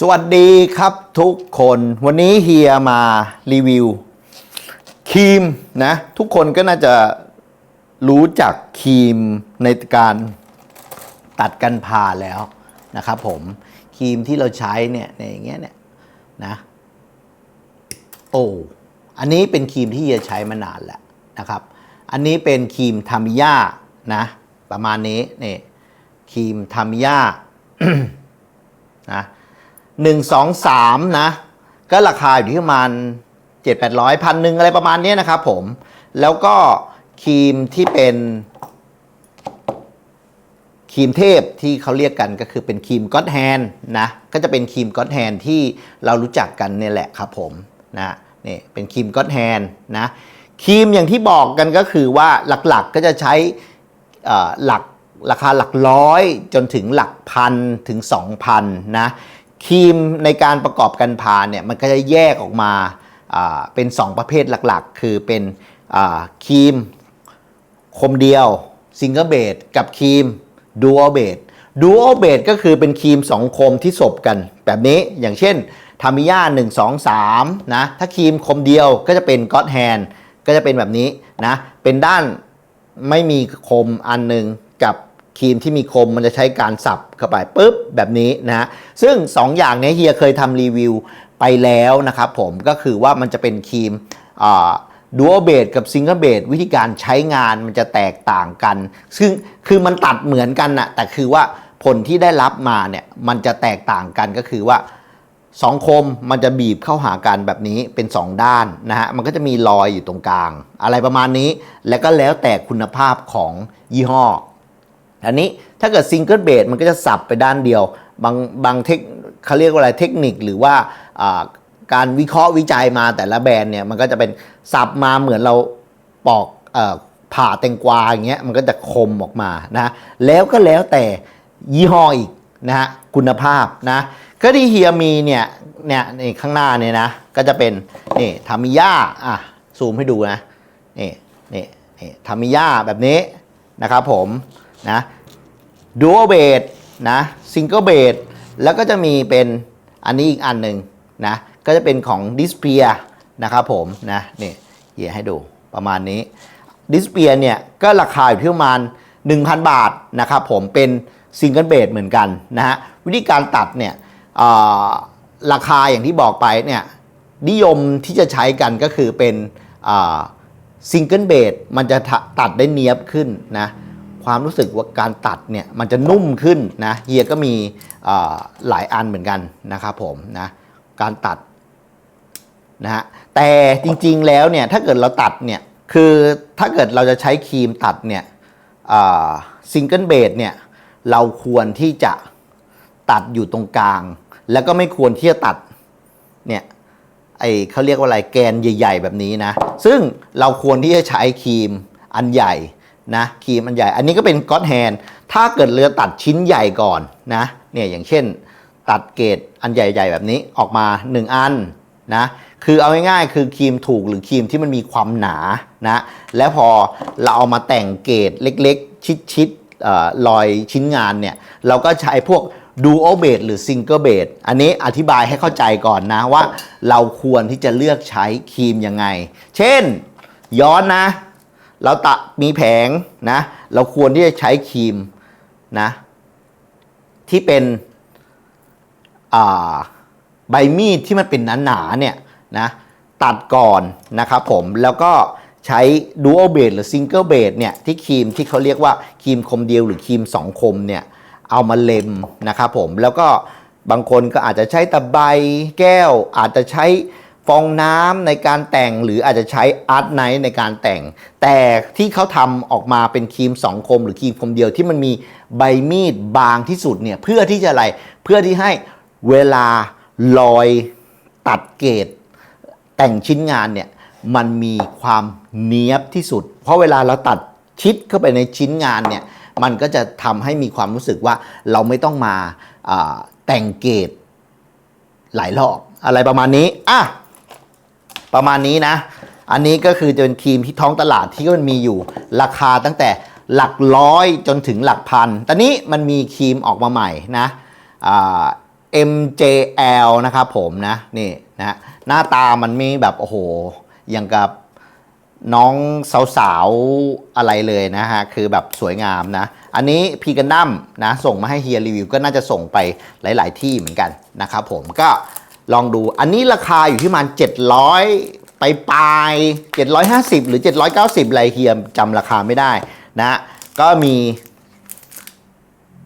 สวัสดีครับทุกคนวันนี้เฮียมารีวิวครีมนะ ทุกคนก็น่าจะรู้จักครีมในการตัดกันพาแล้วนะครับผมครีมที่เราใช้เนี่ยในอย่างเงี้ยเนี่ยนะโอ้อันนี้เป็นครีมที่เฮียใช้มานานแล้วนะครับ อันนี้เป็นครีมทามิยานะ ประมาณนี้นี่ครีมทามิยานะ หนึ่งสองสามนะ ก็ราคาอยู่ที่ประมาณเจ็ดแปดร้อยพันหนึ่งอะไรประมาณนี้นะครับผม แล้วก็ครีมที่เป็นครีมเทพที่เขาเรียกกันก็คือเป็นครีมก็อตแฮนนะก็จะเป็นครีมก็อตแฮนที่เรารู้จักกันเนี่ยแหละครับผมนะนี่เป็นครีมก็อตแฮนนะครีมอย่างที่บอกกันก็คือว่าหลักๆก็จะใช้หลักราคาหลักร้อยจนถึงหลักพันถึง 2,000นะ ครีมในการประกอบกันพาเนี่ยมันก็จะแยกออกมาเป็น 2 ประเภทหลักๆ คือเป็นครีมคมเดียวซิงเกิลเบดกับครีมดูอัลเบดดูอัลเบดก็คือเป็นครีม 2 คมที่สบกันแบบนี้อย่างเช่นทามิยา1 2 3นะถ้าครีมคมเดียวก็จะเป็นก็อตแฮนก็จะเป็นแบบนี้นะเป็นด้านไม่มีคมอันหนึ่ง ครีมที่มีคมมันจะใช้การสับเข้าไปปุ๊บแบบนี้นะฮะซึ่ง 2 อย่างนี้เฮียเคยทำรีวิวไปแล้วนะครับผมก็คือว่ามันจะเป็นครีมดูอัลเบดกับซิงเกิลเบดวิธีการใช้งานมันจะแตกต่างกัน ซึ่งคือมันตัดเหมือนกันนะแต่คือว่าผลที่ได้รับมาเนี่ยมันจะแตกต่างกันก็คือว่าสองคมมันจะบีบเข้าหากันแบบนี้เป็น 2 ด้านนะฮะมันก็จะมีรอยอยู่ตรงกลาง อะไรประมาณนี้ แล้วก็แล้วแต่คุณภาพของยี่ห้อ อันนี้ถ้าเกิดซิงเกิลเบสมันก็จะสับไปด้านเดียว บางบางเทคเขาเรียกว่าอะไรเทคนิคหรือว่าการวิเคราะห์วิจัยมาแต่ละแบรนด์เนี่ยมันก็จะเป็นสับมาเหมือนเราปอกอผ่าแตงกวาอย่างเงี้ยมันก็จะคมออกมานะแล้วก็แล้วแต่ยี่ห้ออีกนะฮะคุณภาพนะก็ที่เฮียมีเนี่ยเนี่ยนี่ข้างหน้าเนี่ยนะก็จะเป็นนี่ทามิยาอะซูมให้ดูนะนี่นี่นี่ทามิยาแบบนี้นะครับผม นะดูอเบดนะซิงเกิลเบดแล้วก็จะมีเป็นอันนี้อีกอันหนึ่งนะก็จะเป็นของดิสเปียนะครับผมนะนี่เหยียให้ดูประมาณนี้ดิสเปียเนี่ยก็ราคาอยู่ที่ประมาณ 1,000 บาทนะครับผมเป็นซิงเกิลเบดเหมือนกันนะฮะวิธีการตัดเนี่ยราคาอย่างที่บอกไปเนี่ยนิยมที่จะใช้กันก็คือเป็นซิงเกิลเบดมันจะทะตัดได้เนียบขึ้นนะ ความรู้สึกว่าการตัดเนี่ยมันจะนุ่มขึ้นนะเฮียก็มีหลายอันเหมือนกันนะครับผมนะการตัดนะฮะแต่จริงๆแล้วเนี่ยถ้าเกิดเราตัดเนี่ยคือถ้าเกิดเราจะใช้ครีมตัดเนี่ยซิงเกิลเบดเนี่ยเราควรที่จะตัดอยู่ตรงกลาง แล้วก็ไม่ควรที่จะตัดเนี่ยไอเขาเรียกว่าอะไรแกนใหญ่ ๆ แบบนี้นะ ซึ่งเราควรที่จะใช้ครีมอันใหญ่ นะครีมอันใหญ่ อันนี้ก็เป็นก็อตแฮนถ้าเกิดเรือตัดชิ้นใหญ่ก่อนนะเนี่ยอย่างเช่น ตัดเกรดอันใหญ่ ๆ แบบนี้ออกมา 1 อันนะคือเอาง่ายๆคือครีมถูกหรือครีมที่มันมีความหนานะแล้วพอเราเอามาแต่งเกรดเล็กๆ ชิดๆเออรอยชิ้นงานเนี่ยเราก็ใช้พวกดูโอเบดหรือซิงเกิลเบดอันนี้อธิบายให้เข้าใจก่อนนะว่าเราควรที่จะเลือกใช้ครีมยังไง เช่น ย้อนนะ เราตะมีแผงนะ เราควรที่จะใช้ครีมนะที่เป็นใบมีดที่มันเป็นหนาๆเนี่ยนะตัดก่อนนะครับผมแล้วก็ใช้ดูอัลเบดหรือซิงเกิลเบดเนี่ยที่ครีมที่เขาเรียกว่าครีมคมเดียวหรือครีม2คมเนี่ยเอามาเล็มนะครับผมแล้วก็บางคนก็อาจจะใช้ตะไบแก้วอาจจะใช้ ฟองน้ำในการแต่งหรืออาจจะใช้อาร์ตไนท์ในการแต่ง แต่ที่เขาทำออกมาเป็นครีม2คมหรือครีมคมเดียวที่มันมีใบมีดบางที่สุดเนี่ยเพื่อที่จะอะไรเพื่อที่ให้เวลาลอยตัดเกรดแต่งชิ้นงานเนี่ยมันมีความเนี้ยบที่สุด เพราะเวลาเราตัดชิดเข้าไปในชิ้นงานเนี่ยมันก็จะทำให้มีความรู้สึกว่าเราไม่ต้องมาแต่งเกรดหลายรอบอะไรประมาณนี้อะ ประมาณนี้นะ อันนี้ก็คือจะเป็นครีมที่ท้องตลาดที่มันมีอยู่ ราคาตั้งแต่หลักร้อยจนถึงหลักพัน ตอนนี้มันมีครีมออกมาใหม่นะอ่า MJL นะครับผมนะนี่นะหน้าตามันมีแบบโอ้โหอย่างกับน้องสาวๆอะไรเลยนะฮะ คือแบบสวยงามนะ อันนี้พีกันดั้มนะ ส่งมาให้เฮียรีวิว ก็น่าจะส่งไปหลาย ๆ ที่เหมือนกันนะครับผมก็ ลองดู อันนี้ราคาอยู่ที่มัน700 ไปปลาย 750 หรือ 790อะไรเฮียมจำราคาไม่ได้นะก็มี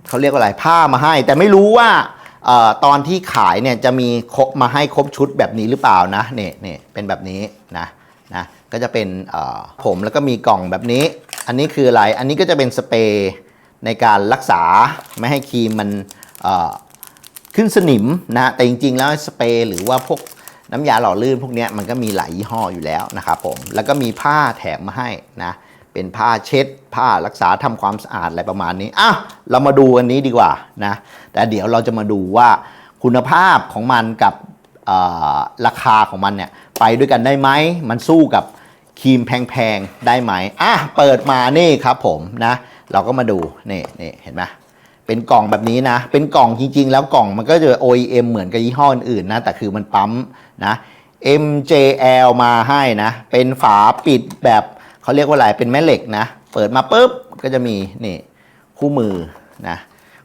เขาเรียกว่าอะไรผ้ามาให้ แต่ไม่รู้ว่าออตอนที่ขายเนี่ยจะมีครบมาให้ครบชุดแบบนี้หรือเปล่านะเนี่ยเนี่ยเป็นแบบนี้นะนะก็จะเป็นผมแล้วก็มีกล่องแบบนี้ อันนี้คืออะไร อันนี้ก็จะเป็นสเปรย์ในการรักษาไม่ให้ครีมมันอ ขึ้นสนิมนะแต่จริงๆ แล้วสเปรย์หรือว่าพวกน้ำยาหล่อลื่นพวกนี้มันก็มีหลายยี่ห้ออยู่แล้วนะครับผมแล้วก็มีผ้าแถมมาให้นะเป็นผ้าเช็ด ผ้ารักษาทำความสะอาดอะไรประมาณนี้อะเรามาดูอันนี้ดีกว่านะแต่เดี๋ยวเราจะมาดูว่าคุณภาพของมันกับราคาของมันเนี่ยไปด้วยกันได้ไหมมันสู้กับครีมแพงๆได้ไหมอะเปิดมานี่ครับผมนะเราก็มาดูนี่นี่เห็นไหม เป็นกล่องแบบนี้นะ เป็นกล่องจริง ๆ แล้วกล่องมันก็จะ OEM เหมือนกับยี่ห้ออื่นๆนะ แต่คือมันปั๊มนะ MJL มาให้นะ เป็นฝาปิดแบบเขาเรียกว่าอะไร เป็นแม่เหล็กนะ เปิดมาปุ๊บก็จะมีนี่คู่มือนะ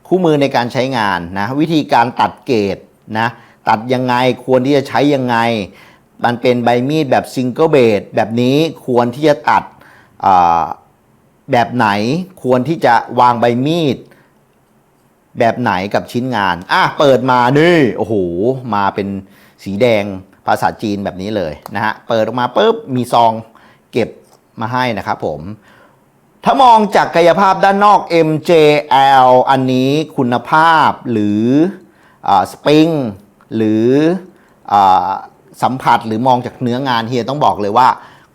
คู่มือในการใช้งานนะ วิธีการตัดเกรดนะ ตัดยังไงควรที่จะใช้ยังไง มันเป็นใบมีดแบบซิงเกิลเบดแบบนี้ควรที่จะตัดแบบไหนควรที่จะวางใบมีด แบบไหนกับชิ้นงาน อะ เปิดมานี่โอ้โห มาเป็นสีแดงภาษาจีนแบบนี้เลยนะฮะ เปิดออกมาปุ๊บ มีซองเก็บมาให้นะครับผม ถ้ามองจากกายภาพด้านนอก MJL อันนี้คุณภาพหรือสปริงหรืออสัมผัสหรือมองจากเนื้องานเฮียต้องบอกเลยว่า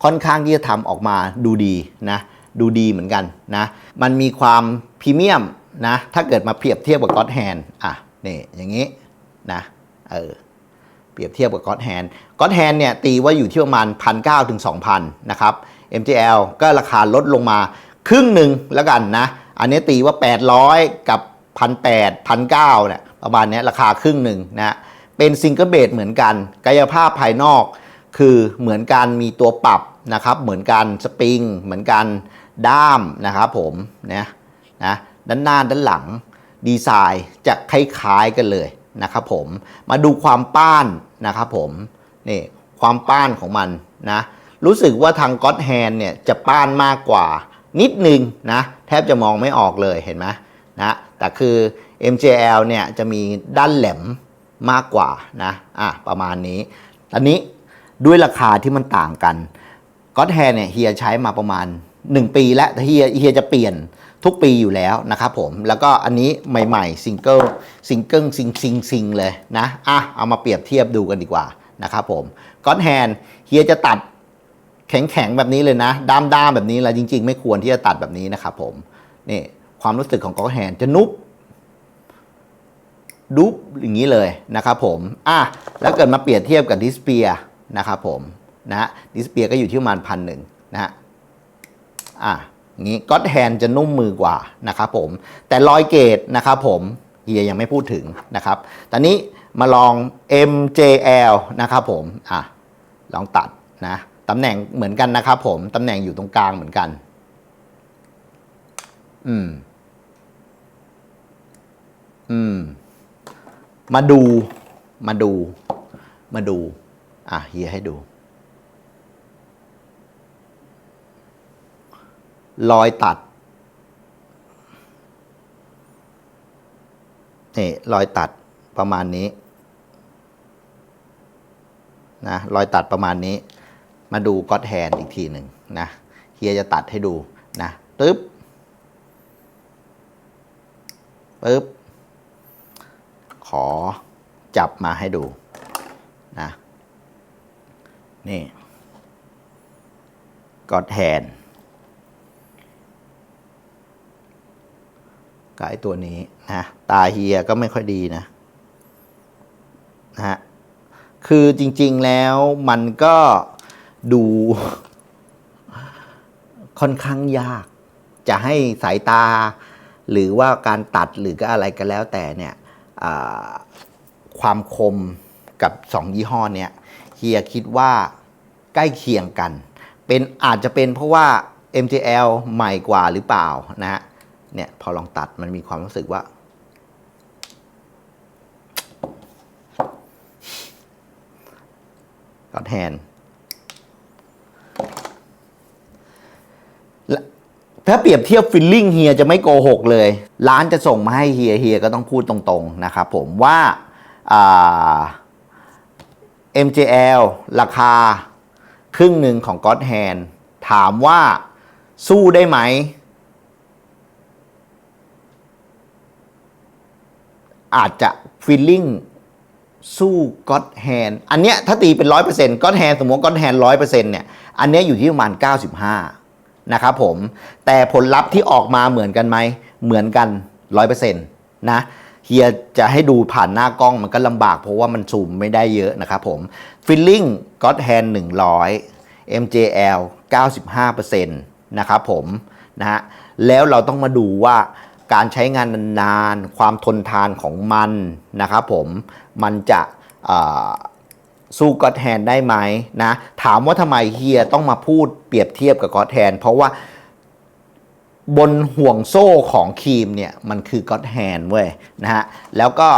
ค่อนข้างที่จะทำออกมาดูดีนะ ดูดีเหมือนกันนะ มันมีความพรีเมียม นะถ้าเกิดมาเปรียบเทียบกับก็ d แฮนอะนี่อย่างนี้นะเออเปรียบเทียบกับก็ d แฮนก็ d แฮนเนี่ยตีว่าอยู่ที่ประมาณ1,900ถึง2,000นะครับ MJL ก็ราคาลดลงมาครึ่งหนึ่งแล้วกันนะ อันนี้ตีว่า 800 กับ 1,800 1,900เนี่ยประมาณเนี้ยราคาครึ่งหนึ่งนะเป็นซิงเกิลเบดเหมือนกัน กายภาพภายนอก คือเหมือนกันมีตัวปรับนะครับ เหมือนกันสปริง เหมือนกันด้ามนะครับผมนะนะ ด้านหน้าด้านหลัง ดีไซน์จะคล้ายๆกันเลยนะครับผมมาดูความป้านนะครับผมนี่ความป้านของมันนะรู้สึกว่าทางก็ d แฮนเนี่ยจะป้านมากกว่านิดนึงนะแทบจะมองไม่ออกเลยเห็นไหมนะแต่คือ MJL เนี่ยจะมีด้านแหลมมากกว่านะอะประมาณนี้อันนี้ด้วยราคาที่มันต่างกันก็ d แฮนเนี่ยเฮียใช้มาประมาณ 1 ปีแล้วแต่เฮียเฮียจะเปลี่ยน ทุกปีอยู่แล้วนะครับผม แล้วก็อันนี้ใหม่ๆซิงเกิลซิงเกิลซิงซิงซิงเลยนะอะเอามาเปรียบเทียบดูกันดีกว่านะครับผมก็ d แฮนเฮียจะตัดแข็งๆแบบนี้เลยนะด้ามๆแบบนี้แหละจริง ๆ ไม่ควรที่จะตัดแบบนี้นะครับผมนี่ความรู้สึกของก็แฮนจะนุบดุบอย่างนี้เลยนะครับผมอะแล้วเกิดมาเปรียบเทียบกับดิสเปียนะครับผมนะดิสเปียก็อยู่ที่ประมาณพันหนึ่งนะฮะอะ นี้ก็แฮนจะนุ่มมือกว่านะครับผมแต่รอยเกตนะครับผมเฮียยังไม่พูดถึงนะครับตอนนี้มาลอง MJL นะครับผมอะลองตัดนะตำแหน่งเหมือนกันนะครับผมตำแหน่งอยู่ตรงกลางเหมือนกัน อืม อืม มาดู มาดู มาดู อะเฮียให้ดู รอยตัดนี่รอยตัดประมาณนี้นะรอยตัดประมาณนี้ มาดูก็ d แฮนอีกทีหนึ่งนะเฮียจะตัดให้ดูนะตึ๊บปึ๊บ ขอจับมาให้ดูนะนี่ก็ d แฮน กับไอตัวนี้นะตาเฮียก็ไม่ค่อยดีนะนะฮะคือจริง ๆแล้วมันก็ดูค่อนข้างยาก จะให้สายตา หรือว่าการตัดหรือก็อะไรก็แล้วแต่เนี่ยความคมกับสองยี่ห้อเนี้ยเฮียคิดว่าใกล้เคียงกัน เป็นอาจจะเป็นเพราะว่า MJL ใหม่กว่าหรือเปล่านะฮะ เนี่ยพอลองตัดมันมีความรู้สึกว่า ก็แทนถ้าเปรียบเทียบฟิลลิ่งเฮียจะไม่โกหกเลย ร้านจะส่งมาให้เฮียเฮียก็ต้องพูดตรงๆนะครับผมว่าา MJL ราคาครึ่งหนึ่งของ God Hand ถามว่าสู้ได้ไหม อาจจะฟีลลิ่งสู้ก็ d แฮนอันเนี้ยถ้าตีเป็น100%ก็ d แฮนสมมติก็ d แฮน100%เปอร์เซ็นต์เนี่ย อันเนี้ยอยู่ที่ประมาณ95นะครับผม แต่ผลลัพธ์ที่ออกมาเหมือนกันไหม เหมือนกัน100%นะเฮียจะให้ดูผ่านหน้ากล้องมันก็ลำบากเพราะว่ามันซูมไม่ได้เยอะนะครับผมฟิลลิ่งก็แฮน100 MJL 95%นะครับผมนะฮะแล้วเราต้องมาดูว่า การใช้งานนานๆ ความทนทานของมันนะครับผม มันจะสู้ก็อดแฮนได้ไหมนะ ถามว่าทำไมเฮียต้องมาพูดเปรียบเทียบกับก็อดแฮนเพราะว่าบนห่วงโซ่ของครีมเนี่ยมันคือก็ d แฮนเว้ยนะฮะ แล้วก็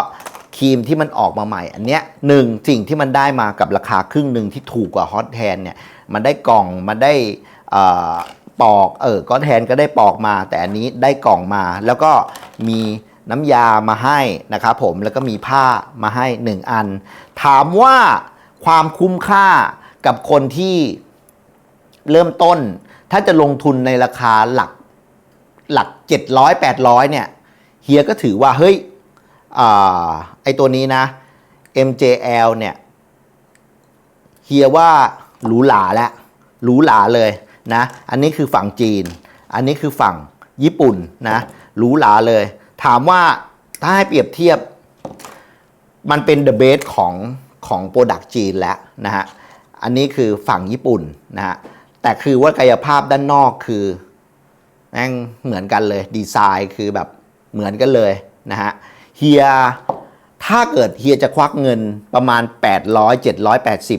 ครีมที่มันออกมาใหม่ อันเนี้ยหนึ่งสิ่งที่มันได้มากับราคาครึ่งหนึ่งที่ถูกกว่าฮอตแฮนเนี่ย มันได้กล่อง มันได้อ่อ ปอกเออก็แทนก็ได้ปอกมา แต่อันนี้ได้กล่องมา แล้วก็มีน้ำยามาให้นะครับผมแล้วก็มีผ้ามาให้ 1 อัน ถามว่าความคุ้มค่ากับคนที่เริ่มต้น ถ้าจะลงทุนในราคาหลักหลัก 700 800 เนี่ยเฮียก็ถือว่า เฮ้ยอไอตัวนี้นะ MJL เนี่ยเฮียว่าหรูหราแล้วหรูหราเลย นะ อันนี้คือฝั่งจีน อันนี้คือฝั่งญี่ปุ่นนะหรูหราเลย ถามว่าถ้าให้เปรียบเทียบ มันเป็นเดอะเบสของของโปรดักจีนแล้วนะฮะ อันนี้คือฝั่งญี่ปุ่นนะฮะ แต่คือว่ากายภาพด้านนอกคือแม่งเหมือนกันเลยดีไซน์คือแบบเหมือนกันเลยนะฮะเฮียถ้าเกิดเฮียจะควักเงินประมาณ 800 780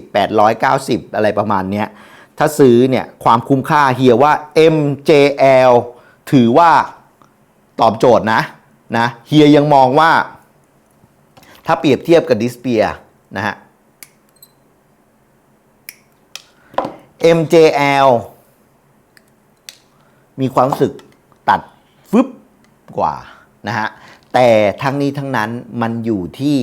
890 อะไรประมาณเนี้ย ถ้าซื้อเนี่ยความคุ้มค่าเฮียว่า MJL ถือว่าตอบโจทย์นะนะเฮียยังมองว่า ถ้าเปรียบเทียบกับดิสเปียนะฮะ MJL มีความรู้สึกตัดฟึบกว่านะฮะแต่ทั้งนี้ทั้งนั้นมันอยู่ที่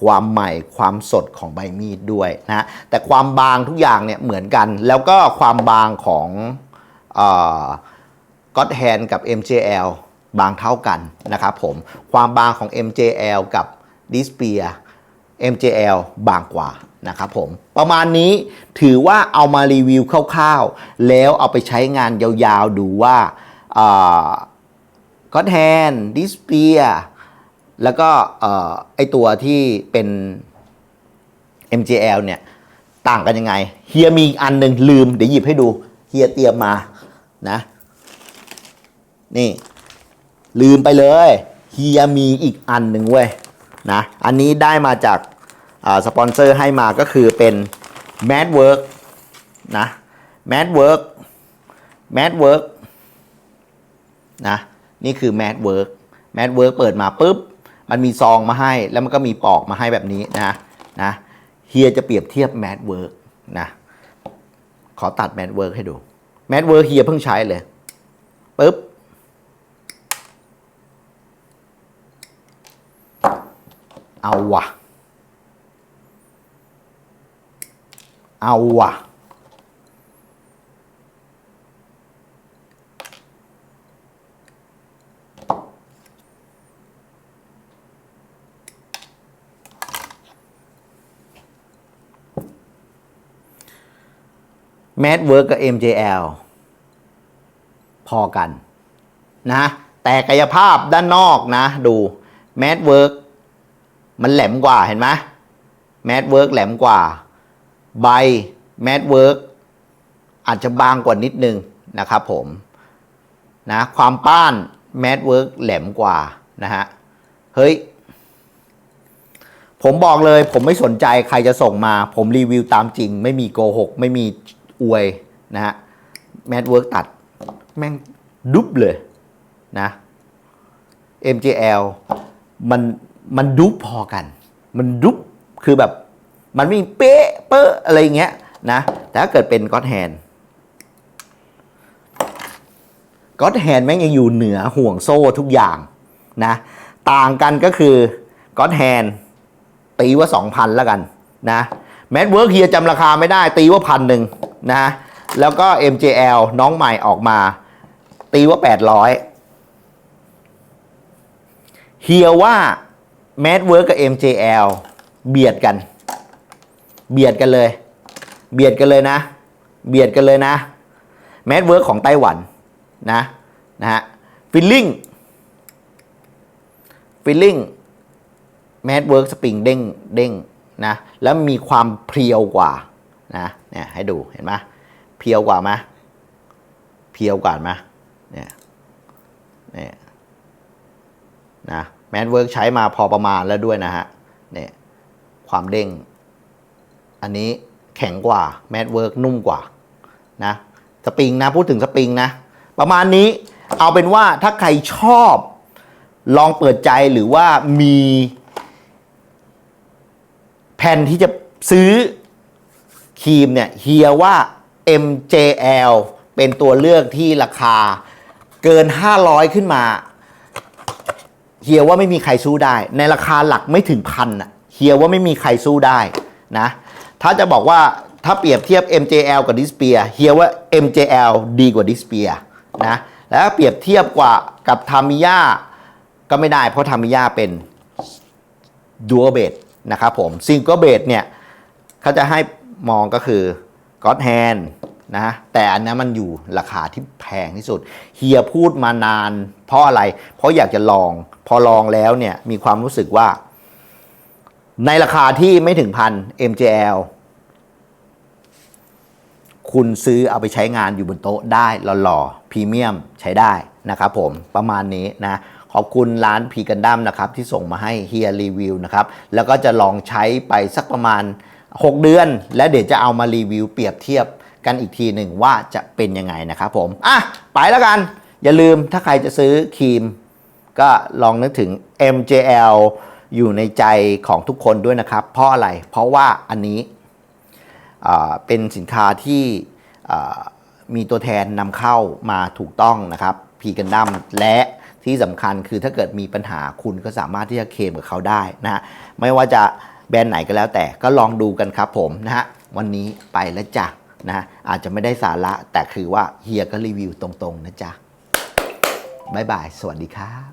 ความใหม่ความสดของใบมีดด้วยนะแต่ความบางทุกอย่างเนี่ยเหมือนกัน แล้วก็ความบางของก็ d แฮนกับ MJL บางเท่ากันนะครับผมความบางของ MJL กับ d i s p e r MJL บางกว่านะครับผมประมาณนี้ถือว่าเอามารีวิวคร่าวๆ แล้วเอาไปใช้งานยาวๆ ดูว่าก็แทนดิสเปีย แล้วก็ไอตัวที่เป็น MJL เนี่ย ต่างกันยังไง เฮียมีอันหนึ่งลืม เดี๋ยวหยิบให้ดู เฮียเตรียมมานะ นี่ ลืมไปเลย เฮียมีอีกอันหนึ่งเว้ยนะ อันนี้ได้มาจากสปอนเซอร์ให้มาก็คือเป็น Mad Work นะ Mad Work Mad Work นะ นี่คือ Mad Work Mad Work เปิดมาปุ๊บ มันมีซองมาให้แล้วมันก็มีปอกมาให้แบบนี้นะนะเฮียจะเปรียบเทียบ Mad Work นะขอตัด Mad Work ให้ดู Mad Work เฮียเพิ่งใช้เลยปุ๊บเอาว่ะเอาว่ะ แมดเวิร์กกับ MJL พอกันนะแต่กายภาพด้านนอกนะ ดูแมดเวิร์กมันแหลมกว่าเห็นไหมแมดเวิร์กแหลมกว่า ใบแมดเวิร์กอาจจะบางกว่านิดนึงนะครับผมนะความป้านแมดเวิร์กแหลมกว่านะฮะเฮ้ย ผมบอกเลยผมไม่สนใจใครจะส่งมา ผมรีวิวตามจริง ไม่มีโกหก ไม่มี อวยนะฮะแมดเวิร์กตัด แม่งดุบเลยนะ MJL มันมันดุบพอกัน มันดุบคือแบบ มันไม่เป๊ะเป๊ะอะไรเงี้ยนะ แต่ถ้าเกิดเป็นก็อดแฮนก็อดแฮนแม่งยังอยู่เหนือห่วงโซ่ทุกอย่างนะ ต่างกันก็คือก็อดแฮนตีว่า 2,000 แล้วกันนะ แมดเวิร์กเฮียจำราคาไม่ได้ตีว่าพันหนึ่งนะแล้วก็ MJL น้องใหม่ออกมา ตีว่า 800เฮียว่า m a d w o r k กับ MJL เบียดกัน เบียดกันเลย เบียดกันเลยนะ เบียดกันเลยนะ m a d w o r k ของไต้หวันนะนะฮะฟิลลิ่งฟิลลิ่ง m a d w o r k สปริงเด้งเด้ง นะแล้วมีความเพรียวกว่านะเนี่ยให้ดูเห็นไหมเพียวกว่าไหมเพียวกว่าไหมเนี่ยเนี่ยนะแมนเวิร์กใช้มาพอประมาณแล้วด้วยนะฮะเนี่ยความเด้ง อันนี้แข็งกว่าแมนเวิร์กนุ่มกว่านะสปริงนะพูดถึงสปริงนะประมาณนี้เอาเป็นว่าถ้าใครชอบลองเปิดใจหรือว่ามี นที่จะซื้อครีมเนี่ยเฮียว่า MJL เป็นตัวเลือกที่ราคาเกิน 500 ขึ้นมาเฮียว่าไม่มีใครสู้ได้ ในราคาหลักไม่ถึงพันอะเฮียว่าไม่มีใครสู้ได้นะ ถ้าจะบอกว่าถ้าเปรียบเทียบ MJL กับดิสเปียเฮียว่า MJL ดีกว่าดิสเปียนะแล้วเปรียบเทียบกว่ากับทามิยาก็ไม่ได้เพราะทามิยาเป็นดัวเบด นะครับผมซิงเกิลเบดเนี่ยเขาจะให้มองก็คือก็อดแฮนนะแต่อันนั้มันอยู่ราคาที่แพงที่สุด เฮียพูดมานาน เพราะอะไร เพราะอยากจะลอง พอลองแล้วเนี่ยมีความรู้สึกว่า ในราคาที่ไม่ถึงพัน MJL คุณซื้อเอาไปใช้งานอยู่บนโต๊ะได้หล่อๆพรีเมียมใช้ได้นะครับผมประมาณนี้นะ ขอบคุณร้านพีกันดั้มนะครับที่ส่งมาให้เฮียรีวิวนะครับแล้วก็จะลองใช้ไปสักประมาณ 6 เดือน แล้วเดี๋ยวจะเอามารีวิวเปรียบเทียบกันอีกทีหนึ่งว่าจะเป็นยังไงนะครับผมอะไปแล้วกัน อย่าลืมถ้าใครจะซื้อครีม ก็ลองนึกถึง MJL อยู่ในใจของทุกคนด้วยนะครับ เพราะอะไร เพราะว่าอันนี้เป็นสินค้าที่มีตัวแทนนำเข้ามาถูกต้องนะครับพีกันดั้มและ ที่สำคัญคือถ้าเกิดมีปัญหาคุณก็สามารถที่จะเคลมกับเขาได้นะฮะไม่ว่าจะแบรนด์ไหนก็แล้วแต่ก็ลองดูกันครับผมนะฮะวันนี้ไปแล้วจ้ะนะฮะอาจจะไม่ได้สาระแต่คือว่าเฮียก็รีวิวตรงๆนะจ๊ะบ๊ายบาย สวัสดีครับ